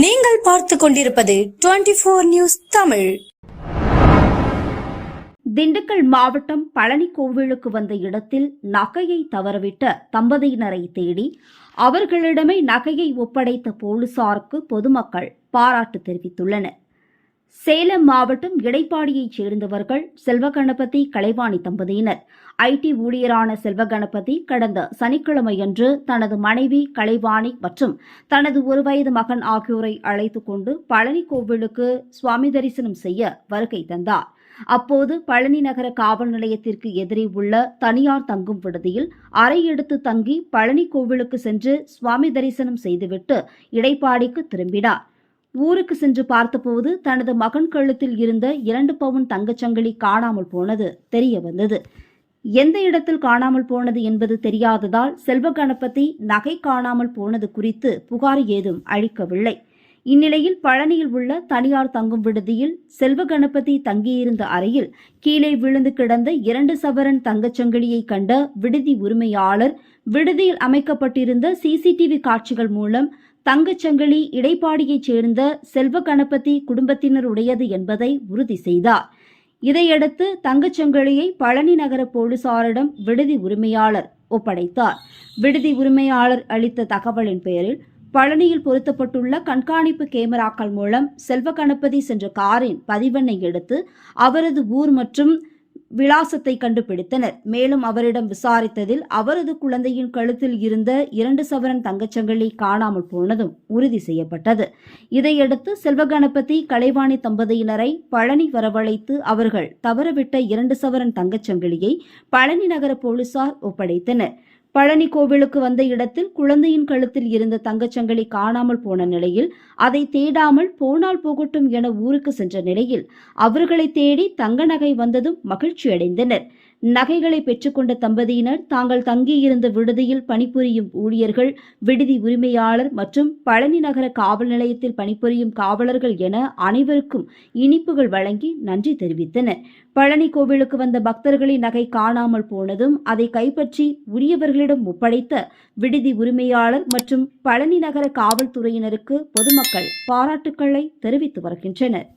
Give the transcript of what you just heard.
நீங்கள் பார்த்து கொண்டிருப்பது twenty four news Tamil. Dindigul மாவட்டம் பழனி கோவிலுக்கு வந்த இடத்தில் நகையை தவறவிட்ட தம்பதியினரை தேடி அவர்களிடமே நகையை ஒப்படைத்த போலீசாருக்கு பொதுமக்கள் பாராட்டு தெரிவித்துள்ளனர். சேலம் மாவட்டம் இடைப்பாடியைச் சேர்ந்தவர்கள் செல்வகணபதி கலைவாணி தம்பதியினர். ஐடி ஊழியரான செல்வகணபதி கடந்த சனிக்கிழமையன்று தனது மனைவி கலைவாணி மற்றும் தனது ஒரு வயது மகன் ஆகியோரை அழைத்துக் கொண்டு பழனி கோவிலுக்கு சுவாமி தரிசனம் செய்ய வருகை தந்தார். அப்போது பழனி நகர காவல் நிலையத்திற்கு எதிரே உள்ள தனியார் தங்கும் விடுதியில் அறை எடுத்து தங்கி பழனி கோவிலுக்கு சென்று சுவாமி தரிசனம் செய்துவிட்டு இடைப்பாடிக்கு திரும்பினார். ஊருக்கு சென்று பார்த்தபோது தனது மகன் கழுத்தில் இருந்த இரண்டு பவுன் தங்கச்சங்கிலி காணாமல் போனது தெரிய வந்தது. எந்த இடத்தில் காணாமல் போனது என்பது தெரியாததால் செல்வ கணபதி நகை காணாமல் போனது குறித்து புகார் ஏதும் அளிக்கவில்லை. இந்நிலையில் பழனியில் உள்ள தனியார் தங்கும் விடுதியில் செல்வ கணபதி தங்கியிருந்த அறையில் கீழே விழுந்து கிடந்த இரண்டு சவரன் தங்கச்சங்கிலியை கண்ட விடுதி உரிமையாளர் விடுதியில் அமைக்கப்பட்டிருந்த சிசிடிவி காட்சிகள் மூலம் தங்கச்சங்கிலி இடைப்பாடியைச் சேர்ந்த செல்வ கணபதி குடும்பத்தினருடையது என்பதை உறுதி செய்தார். இதையடுத்து தங்கச்சங்கிலியை பழனி நகர போலீசாரிடம் விடுதி உரிமையாளர் ஒப்படைத்தார். விடுதி உரிமையாளர் அளித்த தகவலின் பேரில் பழனியில் பொருத்தப்பட்டுள்ள கண்காணிப்பு கேமராக்கள் மூலம் செல்வ கணபதி சென்ற காரின் பதிவெண்ணை எடுத்து அவரது ஊர் மற்றும் விலாசத்தை கண்டுபிடித்தனர். மேலும் அவரிடம் விசாரித்ததில் அவரது குழந்தையின் கழுத்தில் இருந்த இரண்டு சவரன் தங்கச்சங்கிலி காணாமல் போனதும் உறுதி செய்யப்பட்டது. இதையடுத்து செல்வகணபதி கலைவாணி தம்பதியினரை பழனி வரவழைத்து அவர்கள் தவறவிட்ட இரண்டு சவரன் தங்கச்சங்கிலியை பழனி நகர போலீசார் ஒப்படைத்தனர். பழனி கோவிலுக்கு வந்த இடத்தில் குழந்தையின் கழுத்தில் இருந்த தங்கச்சங்கிலி காணாமல் போன நிலையில் அதை தேடாமல் போனால் போகட்டும் என ஊருக்கு சென்ற நிலையில் அவர்களை தேடி தங்க நகை வந்ததும் மகிழ்ச்சியடைந்தனர். நகைகளை பெற்றுக்கொண்ட தம்பதியினர் தாங்கள் தங்கியிருந்த விடுதியில் பணிபுரியும் ஊழியர்கள் விடுதி உரிமையாளர் மற்றும் பழனி நகர காவல் நிலையத்தில் பணிபுரியும் காவலர்கள் என அனைவருக்கும் இனிப்புகள் வழங்கி நன்றி தெரிவித்தனர். பழனி கோவிலுக்கு வந்த பக்தர்களின் நகை காணாமல் போனதும் அதை கைப்பற்றி உரியவர்களிடம் ஒப்படைத்த விடுதி உரிமையாளர் மற்றும் பழனி நகர காவல்துறையினருக்கு பொதுமக்கள் பாராட்டுக்களை தெரிவித்து வருகின்றனர்.